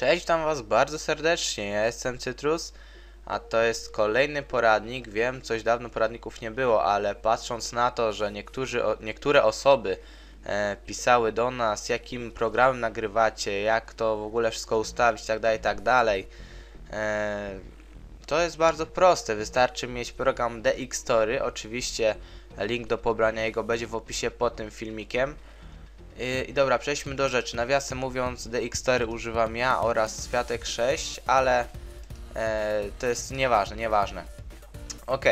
Cześć, witam was bardzo serdecznie, ja jestem Cytrus, a to jest kolejny poradnik, wiem, coś dawno poradników nie było, ale patrząc na to, że niektórzy, niektóre osoby e, pisały do nas, jakim programem nagrywacie, jak to w ogóle wszystko ustawić, tak dalej, tak dalej, e, to jest bardzo proste, wystarczy mieć program DxTory, oczywiście link do pobrania jego będzie w opisie pod tym filmikiem. I, I dobra, przejdźmy do rzeczy. Nawiasem mówiąc, DX4 używam ja oraz Światek 6, ale e, to jest nieważne, nieważne. Ok,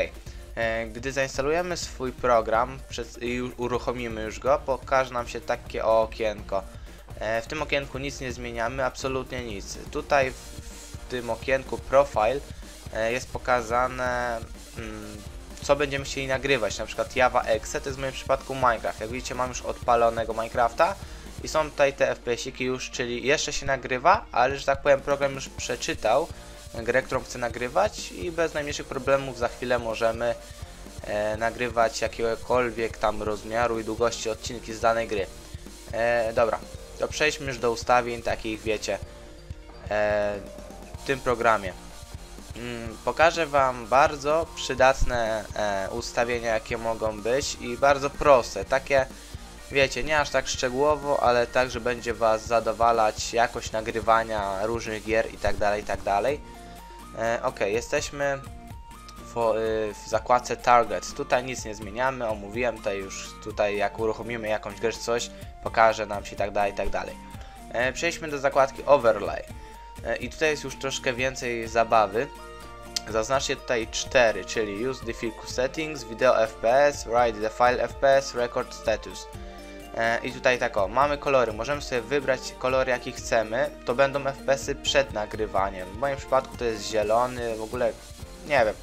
e, gdy zainstalujemy swój program i uruchomimy już go, pokaże nam się takie okienko. E, w tym okienku nic nie zmieniamy, absolutnie nic. Tutaj w, w tym okienku Profile e, jest pokazane mm, co będziemy chcieli nagrywać, na przykład Java Exe, to jest w moim przypadku Minecraft. Jak widzicie mam już odpalonego Minecrafta i są tutaj te FPS-iki już, czyli jeszcze się nagrywa, ale że tak powiem program już przeczytał grę, którą chcę nagrywać i bez najmniejszych problemów za chwilę możemy e, nagrywać jakiegokolwiek tam rozmiaru i długości odcinki z danej gry. E, dobra, to przejdźmy już do ustawień takich, wiecie, e, w tym programie. Mm, Pokażę Wam bardzo przydatne e, ustawienia, jakie mogą być i bardzo proste. Takie, wiecie, nie aż tak szczegółowo, ale tak, że będzie Was zadowalać jakość nagrywania różnych gier i tak dalej, i tak dalej. E, ok, jesteśmy w, y, w zakładce Target. Tutaj nic nie zmieniamy, omówiłem tutaj już, tutaj jak uruchomimy jakąś grę coś, pokaże nam się i tak dalej, i tak dalej. E, przejdźmy do zakładki Overlay. E, I tutaj jest już troszkę więcej zabawy. Zaznaczcie tutaj 4, czyli Use Difficult Settings, Video FPS, Write the File FPS, Record Status. E, I tutaj tak o, mamy kolory, możemy sobie wybrać kolory jaki chcemy, to będą FPS-y przed nagrywaniem. W moim przypadku to jest zielony, w ogóle nie wiem.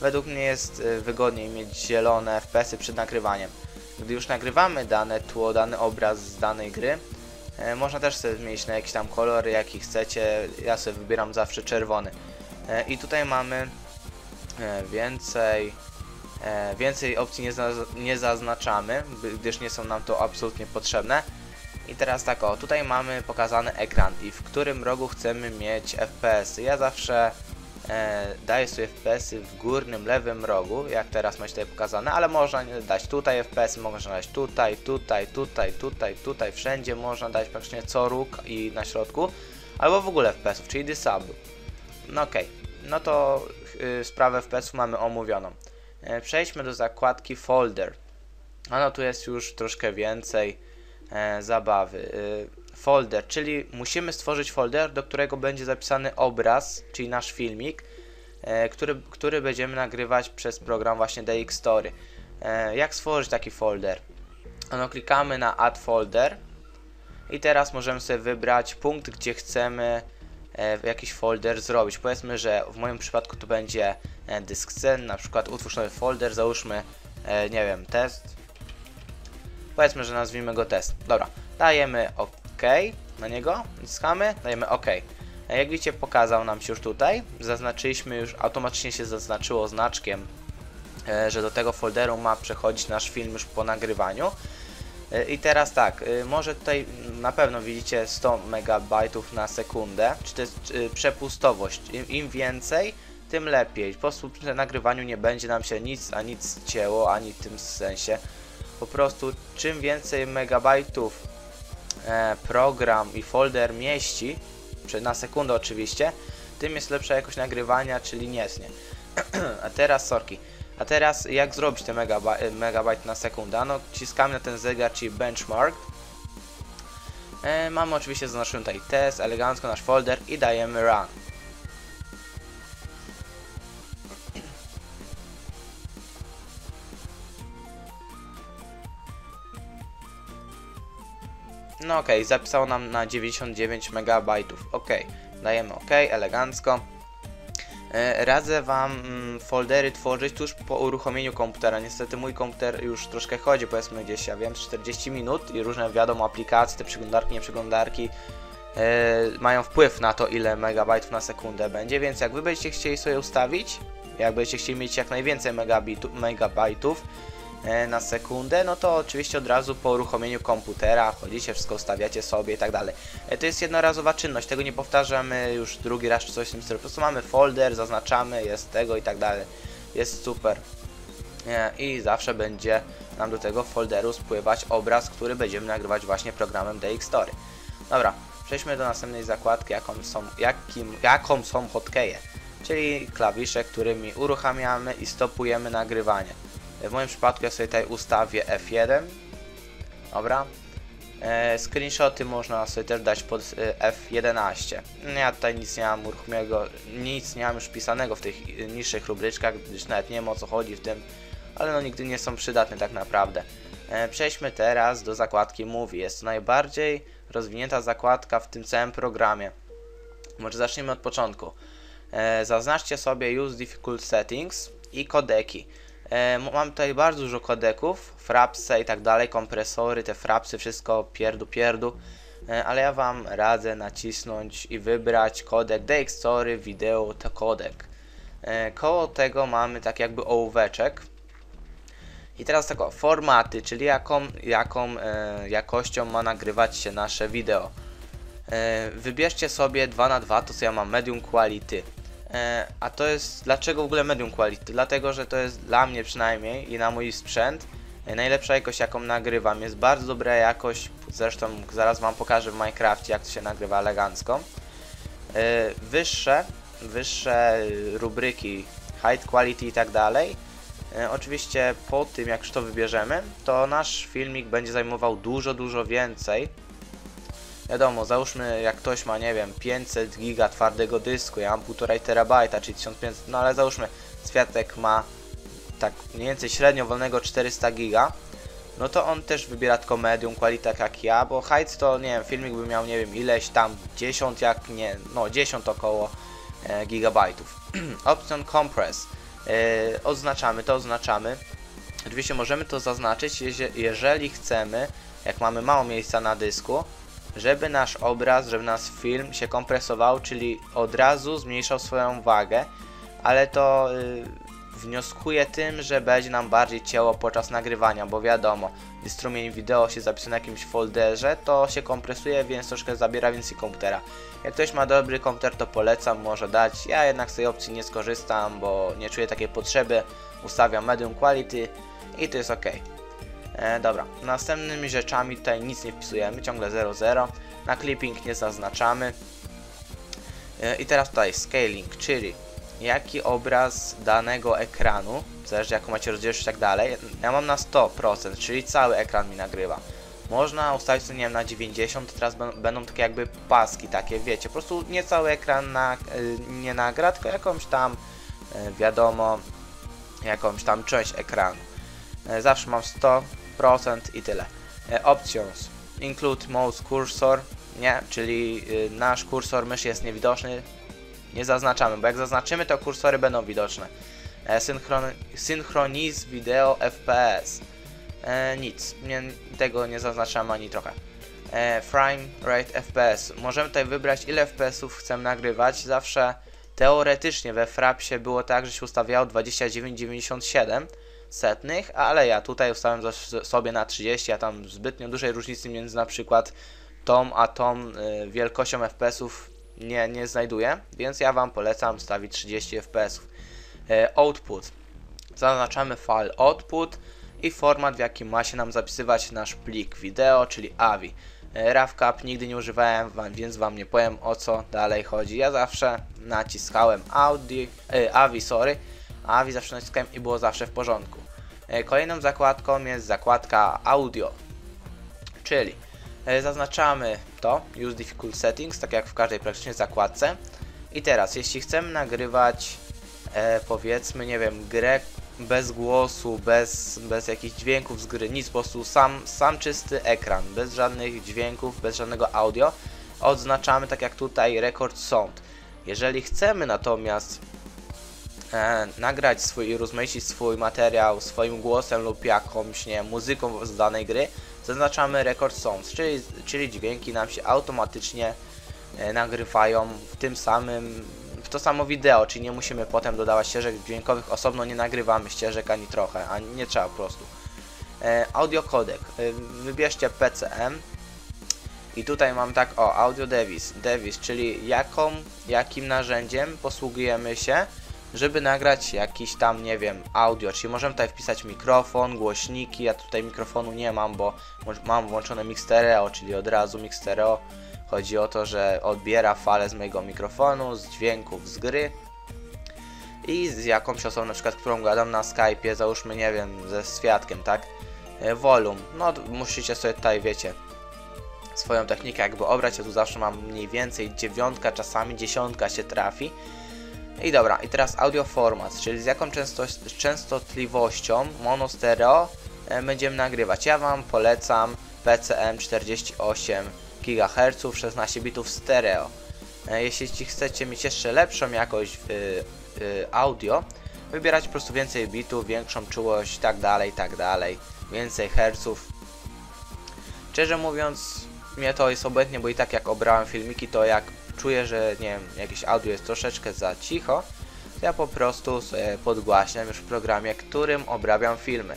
Według mnie jest y, wygodniej mieć zielone FPS-y przed nagrywaniem. Gdy już nagrywamy dane tło, dany obraz z danej gry, e, można też sobie zmienić na jakieś tam kolory, jaki chcecie. Ja sobie wybieram zawsze czerwony. E, I tutaj mamy e, więcej e, więcej opcji nie, zaz- nie zaznaczamy, gdyż nie są nam to absolutnie potrzebne. I teraz tak o, tutaj mamy pokazany ekran i w którym rogu chcemy mieć FPS. Ja zawsze e, daję sobie FPS-y w górnym lewym rogu, jak teraz macie tutaj pokazane, ale można dać tutaj FPS, można dać tutaj, tutaj, tutaj, tutaj, tutaj, wszędzie można dać praktycznie co róg i na środku, albo w ogóle FPS-ów, czyli disable. No okej, no to y, sprawę FPS-u mamy omówioną. E, przejdźmy do zakładki folder. A no tu jest już troszkę więcej e, zabawy. Y, folder, czyli musimy stworzyć folder, do którego będzie zapisany obraz, czyli nasz filmik, e, który, który będziemy nagrywać przez program właśnie DxTory. E, jak stworzyć taki folder? No klikamy na add folder i teraz możemy sobie wybrać punkt, gdzie chcemy jakiś folder zrobić. Powiedzmy, że w moim przypadku to będzie e, dysk C, na przykład utwórz nowy folder, załóżmy, e, nie wiem, test. Powiedzmy, że nazwijmy go test. Dobra, dajemy OK na niego, naciskamy, dajemy OK. Jak widzicie, pokazał nam się już tutaj. Zaznaczyliśmy już, automatycznie się zaznaczyło znaczkiem, e, że do tego folderu ma przechodzić nasz film już po nagrywaniu. I teraz tak, y, może tutaj na pewno widzicie 100 MB na sekundę, czy to jest y, przepustowość. Im, więcej, tym lepiej. Po prostu przy nagrywaniu nie będzie nam się nic, a nic cięło, ani w tym sensie. Po prostu czym więcej megabajtów e, program i folder mieści, czy na sekundę oczywiście, tym jest lepsza jakość nagrywania, czyli nie. a teraz sorki. A teraz jak zrobić te megaba megabajt na sekundę? No ciskamy na ten zegar, czyli benchmark. E, mamy oczywiście zaznaczony tutaj test, elegancko nasz folder i dajemy run. No okej, zapisało nam na 99 MB. Ok, dajemy OK, elegancko. E, Radzę Wam mm, foldery tworzyć tuż po uruchomieniu komputera. Niestety mój komputer już troszkę chodzi, powiedzmy gdzieś, ja wiem, 40 minut i różne wiadomo aplikacje, te przeglądarki, nie przeglądarki e, mają wpływ na to, ile megabajtów na sekundę będzie, więc jak Wy będziecie chcieli sobie ustawić, jak będziecie chcieli mieć jak najwięcej megabitu, megabajtów na sekundę, no to oczywiście od razu po uruchomieniu komputera chodzicie, wszystko ustawiacie sobie i tak dalej. E, To jest jednorazowa czynność, tego nie powtarzamy już drugi raz czy coś w tym stylu. Po prostu mamy folder, zaznaczamy, jest tego i tak dalej. Jest super. E, I zawsze będzie nam do tego folderu spływać obraz, który będziemy nagrywać właśnie programem DxTory. Dobra, przejdźmy do następnej zakładki, jaką są, jakim, jaką są hotkeje, czyli klawisze, którymi uruchamiamy i stopujemy nagrywanie. W moim przypadku ja sobie tutaj ustawię F1. Dobra. E, screenshoty można sobie też dać pod e, F11. Ja tutaj nic nie mam uruchomionego, nic nie mam już pisanego w tych e, niższych rubryczkach, gdyż nawet nie wiem o co chodzi w tym, ale no nigdy nie są przydatne tak naprawdę. E, przejdźmy teraz do zakładki Movie. Jest to najbardziej rozwinięta zakładka w tym całym programie. Może zacznijmy od początku. E, zaznaczcie sobie Use Difficult Settings i kodeki. E, mam tutaj bardzo dużo kodeków, frapsy i tak dalej, kompresory, te frapsy, wszystko pierdu pierdu. E, ale ja Wam radzę nacisnąć i wybrać kodek DxTory Video to kodek. E, koło tego mamy tak jakby ołóweczek. I teraz tak o, formaty, czyli jaką, jaką e, jakością ma nagrywać się nasze wideo. E, wybierzcie sobie 2 na 2 to co ja mam medium quality. E, a to jest, dlaczego w ogóle medium quality? Dlatego, że to jest dla mnie przynajmniej i na mój sprzęt e, najlepsza jakość jaką nagrywam. Jest bardzo dobra jakość, zresztą zaraz wam pokażę w Minecrafcie jak to się nagrywa elegancko. E, wyższe, wyższe rubryki, high quality i tak dalej. Oczywiście po tym jak już to wybierzemy, to nasz filmik będzie zajmował dużo, dużo więcej. Wiadomo, załóżmy jak ktoś ma, nie wiem, 500 giga twardego dysku, ja mam 1,5 terabajta, czyli 1500, no ale załóżmy Światek ma tak mniej więcej średnio wolnego 400 giga, no to on też wybiera tylko medium quality jak ja, bo height to, nie wiem, filmik by miał, nie wiem, ileś tam 10, jak nie, no 10 około e, gigabajtów. Option compress. E, to, oznaczamy. Oczywiście możemy to zaznaczyć, jeżeli chcemy, jak mamy mało miejsca na dysku, żeby nasz obraz, żeby nasz film się kompresował, czyli od razu zmniejszał swoją wagę, ale to y, wnioskuje tym, że będzie nam bardziej cięło podczas nagrywania, bo wiadomo, gdy strumień wideo się zapisuje na jakimś folderze, to się kompresuje, więc troszkę zabiera więcej komputera. Jak ktoś ma dobry komputer, to polecam, może dać. Ja jednak z tej opcji nie skorzystam, bo nie czuję takiej potrzeby. Ustawiam medium quality i to jest ok. E, dobra, następnymi rzeczami tutaj nic nie wpisujemy, ciągle 0,0. Na clipping nie zaznaczamy. E, I teraz tutaj scaling, czyli jaki obraz danego ekranu, zależy jaką macie rozdzielczość i tak dalej, ja mam na 100%, czyli cały ekran mi nagrywa. Można ustawić to, nie wiem, na 90, teraz będą takie jakby paski takie, wiecie, po prostu nie cały ekran na, y, nie nagra, tylko jakąś tam, y, wiadomo, jakąś tam część ekranu. E, Zawsze mam 100% i tyle. E, Options. Include mouse cursor. Nie, czyli y, nasz kursor myszy jest niewidoczny. Nie zaznaczamy, bo jak zaznaczymy, to kursory będą widoczne. E, Synchron synchronize video FPS. E, nic, nie, tego nie zaznaczamy ani trochę. E, frame rate FPS. Możemy tutaj wybrać ile FPS-ów chcemy nagrywać. Zawsze teoretycznie we Frapsie było tak, że się ustawiało 29,97 setnych, ale ja tutaj zas- sobie na 30, a tam zbytnio dużej różnicy między na przykład tą a tą y, wielkością FPS-ów nie, nie znajduję, więc ja Wam polecam stawić 30 FPS-ów. E, output. Zaznaczamy file output i format w jakim ma się nam zapisywać nasz plik wideo, czyli AVI. E, RAWCAP nigdy nie używałem, więc Wam nie powiem o co dalej chodzi. Ja zawsze naciskałem Audi, e, AVI, sorry, AVI zawsze naciskałem i było zawsze w porządku. E, Kolejną zakładką jest zakładka audio, czyli e, zaznaczamy to, use difficult settings, tak jak w każdej praktycznie zakładce. I teraz, jeśli chcemy nagrywać, e, powiedzmy, nie wiem, grę bez głosu, bez, bez jakichś dźwięków z gry, nic, po prostu sam, sam czysty ekran, bez żadnych dźwięków, bez żadnego audio, odznaczamy tak jak tutaj record sound. Jeżeli chcemy natomiast e, nagrać swój i rozmyślić swój materiał swoim głosem lub jakąś nie muzyką z danej gry, zaznaczamy record sounds, czyli, czyli dźwięki nam się automatycznie e, nagrywają w tym samym, w to samo wideo, czyli nie musimy potem dodawać ścieżek dźwiękowych, osobno nie nagrywamy ścieżek ani trochę, a nie trzeba po prostu. E, audio codec. E, wybierzcie PCM. I tutaj mam tak, o, Audio Device, Device, czyli jaką, jakim narzędziem posługujemy się, żeby nagrać jakiś tam, nie wiem, audio, czyli możemy tutaj wpisać mikrofon, głośniki, ja tutaj mikrofonu nie mam, bo mam włączone mix stereo, czyli od razu mix stereo. Chodzi o to, że odbiera fale z mojego mikrofonu, z dźwięków z gry i z jakąś osobą, na przykład, którą gadam na Skype'ie, załóżmy, nie wiem, ze świadkiem, tak? E, Volume, no musicie sobie tutaj, wiecie, swoją technikę jakby obrać, ja tu zawsze mam mniej więcej dziewiątka, czasami dziesiątka się trafi. I dobra, i teraz audio format, czyli z jaką często częstotliwością mono stereo e, będziemy nagrywać. Ja Wam polecam PCM 48 GHz 16 bitów stereo. E, jeśli chcecie mieć jeszcze lepszą jakość y, audio, wybierać po prostu więcej bitów, większą czułość tak dalej, tak dalej, więcej herców. Szczerze mówiąc, mnie to jest obecnie, bo i tak jak obrałem filmiki, to jak czuję, że nie wiem, jakieś audio jest troszeczkę za cicho, to ja po prostu podgłaśniam już w programie, którym obrabiam filmy.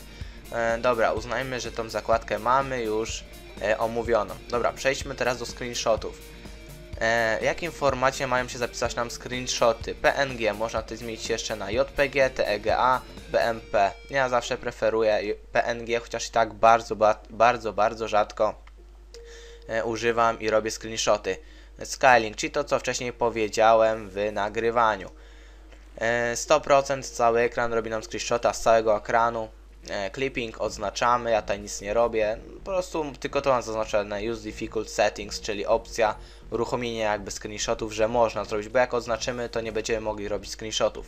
E, dobra, uznajmy, że tą zakładkę mamy już e, omówioną. Dobra, przejdźmy teraz do screenshotów. E, w jakim formacie mają się zapisać nam screenshoty? PNG, można to zmienić jeszcze na JPG, TEGA, BMP. Ja zawsze preferuję PNG, chociaż i tak bardzo, bardzo, bardzo rzadko e, używam i robię screenshoty. Scaling, czyli to co wcześniej powiedziałem w nagrywaniu. 100% e, cały ekran robi nam screenshota z całego ekranu. E, clipping odznaczamy, ja tutaj nic nie robię, po prostu tylko to mam zaznaczone na Use Difficult Settings, czyli opcja uruchomienia jakby screenshotów, że można zrobić, bo jak oznaczymy, to nie będziemy mogli robić screenshotów.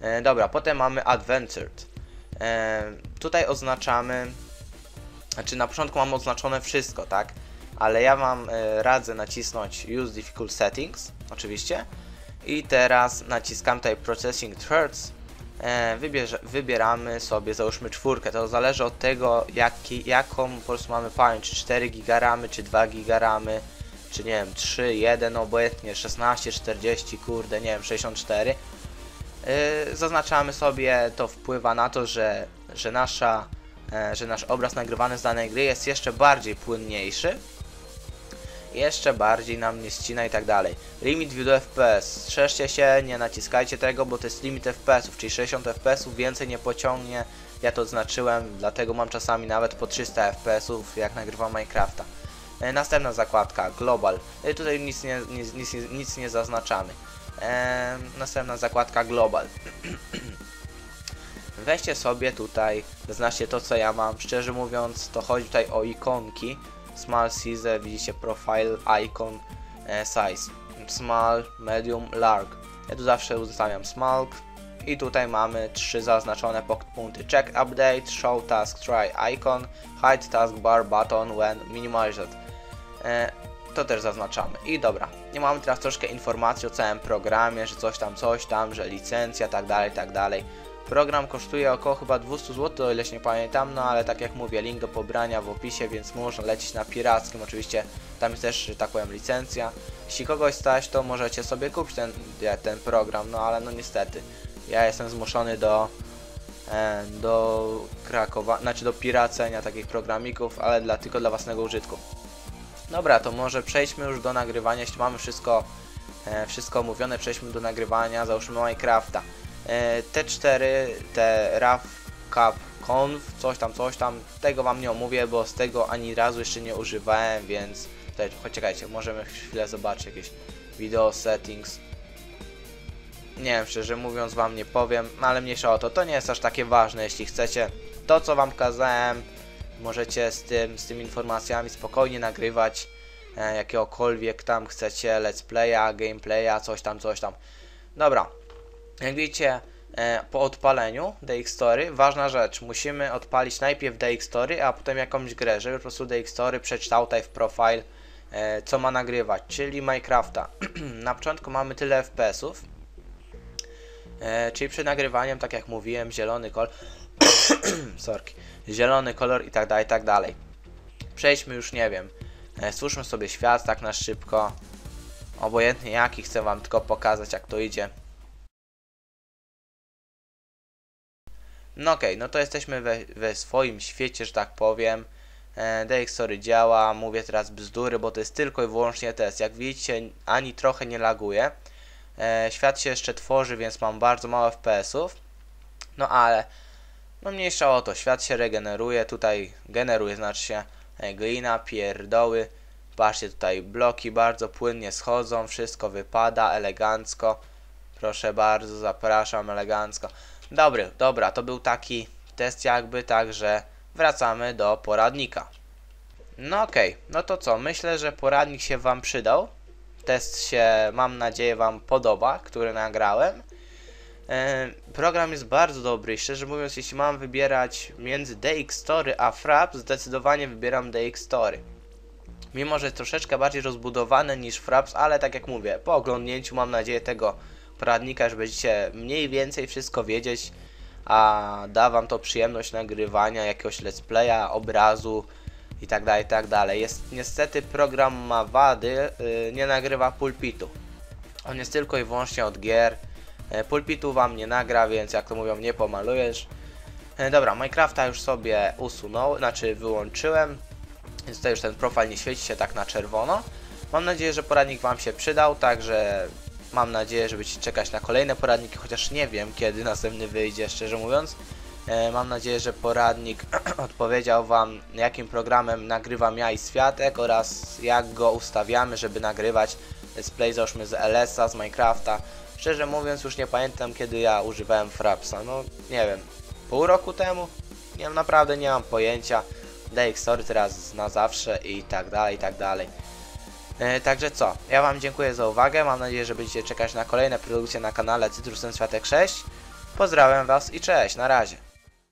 E, dobra, potem mamy Adventured. Tutaj oznaczamy, znaczy na początku mamy oznaczone wszystko, tak? Ale ja Wam e, radzę nacisnąć Use Difficult Settings, oczywiście. I teraz naciskam tutaj Processing Threads e, wybierze, wybieramy sobie, załóżmy czwórkę, to zależy od tego, jaki, jaką po prostu mamy pamięć, czy 4 gigaramy, czy 2 gigaramy, czy nie wiem, 3, 1, obojętnie, 16, 40, kurde, nie wiem, 64. E, zaznaczamy sobie, to wpływa na to, że, że, nasza, że nasz obraz nagrywany z danej gry jest jeszcze bardziej płynniejszy, jeszcze bardziej nam nie ścina i tak dalej. Limit view do FPS. Strzeżcie się, nie naciskajcie tego, bo to jest limit FPS-ów, czyli 60 FPS-ów więcej nie pociągnie. Ja to odznaczyłem, dlatego mam czasami nawet po 300 FPS-ów, jak nagrywam Minecrafta. E, następna zakładka, Global. E, tutaj nic nie, nic, nic, nic nie zaznaczamy. E, następna zakładka, Global. Weźcie sobie tutaj, zaznaczcie to co ja mam. Szczerze mówiąc, to chodzi tutaj o ikonki small size, widzicie profile, icon, e, size, small, medium, large. Ja tu zawsze uzupełniam small i tutaj mamy trzy zaznaczone punkty check update, show task try icon, hide task bar button when minimized. E, to też zaznaczamy. I dobra, nie mamy teraz troszkę informacji o całym programie, że coś tam, coś tam, że licencja, tak dalej, tak dalej. Program kosztuje około chyba 200 zł, o ileś nie pamiętam, no ale tak jak mówię, link do pobrania w opisie, więc można lecieć na pirackim, oczywiście tam jest też, tak powiem, licencja. Jeśli kogoś stać, to możecie sobie kupić ten, ten program, no ale no niestety, ja jestem zmuszony do e, do Krakowa, znaczy do piracenia takich programików, ale dla, tylko dla własnego użytku. Dobra, to może przejdźmy już do nagrywania, jeśli mamy wszystko, e, wszystko omówione, przejdźmy do nagrywania, załóżmy Minecrafta. E, te cztery, te RAV Cap Conv, coś tam, coś tam, tego wam nie omówię, bo z tego ani razu jeszcze nie używałem, więc tutaj, poczekajcie, możemy chwilę zobaczyć jakieś video settings. Nie wiem, szczerze mówiąc wam nie powiem, ale mniejsza o to, to nie jest aż takie ważne, jeśli chcecie to co wam kazałem, możecie z tym, z tymi informacjami spokojnie nagrywać e, jakiegokolwiek tam chcecie let's playa, gameplaya, coś tam, coś tam. Dobra, jak widzicie, e, po odpaleniu DxTory, ważna rzecz, musimy odpalić najpierw DxTory, a potem jakąś grę, żeby po prostu DxTory przeczytał w profil, e, co ma nagrywać, czyli Minecrafta. Na początku mamy tyle FPS-ów, e, czyli przed nagrywaniem, tak jak mówiłem, zielony kolor, sorki, zielony kolor i tak dalej, i tak dalej. Przejdźmy już, nie wiem, stwórzmy sobie świat tak na szybko, obojętnie jaki, chcę wam tylko pokazać jak to idzie. No okej, no to jesteśmy we, we swoim świecie, że tak powiem. E, działa, mówię teraz bzdury, bo to jest tylko i wyłącznie test. Jak widzicie, ani trochę nie laguje. E, świat się jeszcze tworzy, więc mam bardzo mało FPS-ów. No ale, no mniejsza o to, świat się regeneruje, tutaj generuje, znaczy się e, glina, pierdoły. Patrzcie, tutaj bloki bardzo płynnie schodzą, wszystko wypada elegancko. Proszę bardzo, zapraszam elegancko. Dobry, dobra, to był taki test jakby, także wracamy do poradnika. No okej, no to co, myślę, że poradnik się Wam przydał. Test się, mam nadzieję, Wam podoba, który nagrałem. E, program jest bardzo dobry szczerze mówiąc, jeśli mam wybierać między DX Story a Frap, zdecydowanie wybieram DX Story. Mimo, że jest troszeczkę bardziej rozbudowane niż Fraps, ale tak jak mówię, po oglądnięciu mam nadzieję tego poradnika, że będziecie mniej więcej wszystko wiedzieć, a da wam to przyjemność nagrywania jakiegoś let's playa, obrazu i tak dalej, i tak dalej. Jest, niestety program ma wady, yy, nie nagrywa pulpitu. On jest tylko i wyłącznie od gier. E, Pulpitu wam nie nagra, więc jak to mówią, nie pomalujesz. E, Dobra, Minecrafta już sobie usunąłem, znaczy wyłączyłem. Więc tutaj już ten profil nie świeci się tak na czerwono. Mam nadzieję, że poradnik Wam się przydał, także mam nadzieję, że będziecie czekać na kolejne poradniki, chociaż nie wiem kiedy następny wyjdzie, szczerze mówiąc. E, Mam nadzieję, że poradnik odpowiedział Wam, jakim programem nagrywam ja i Światek oraz jak go ustawiamy, żeby nagrywać let's play załóżmy z LS-a, z Minecrafta. Szczerze mówiąc, już nie pamiętam kiedy ja używałem Frapsa. No nie wiem, pół roku temu? Nie naprawdę nie mam pojęcia. DX Story teraz na zawsze i tak dalej, i tak dalej. E, także co, ja Wam dziękuję za uwagę, mam nadzieję, że będziecie czekać na kolejne produkcje na kanale Cytrusem Światek 6. Pozdrawiam Was i cześć, na razie.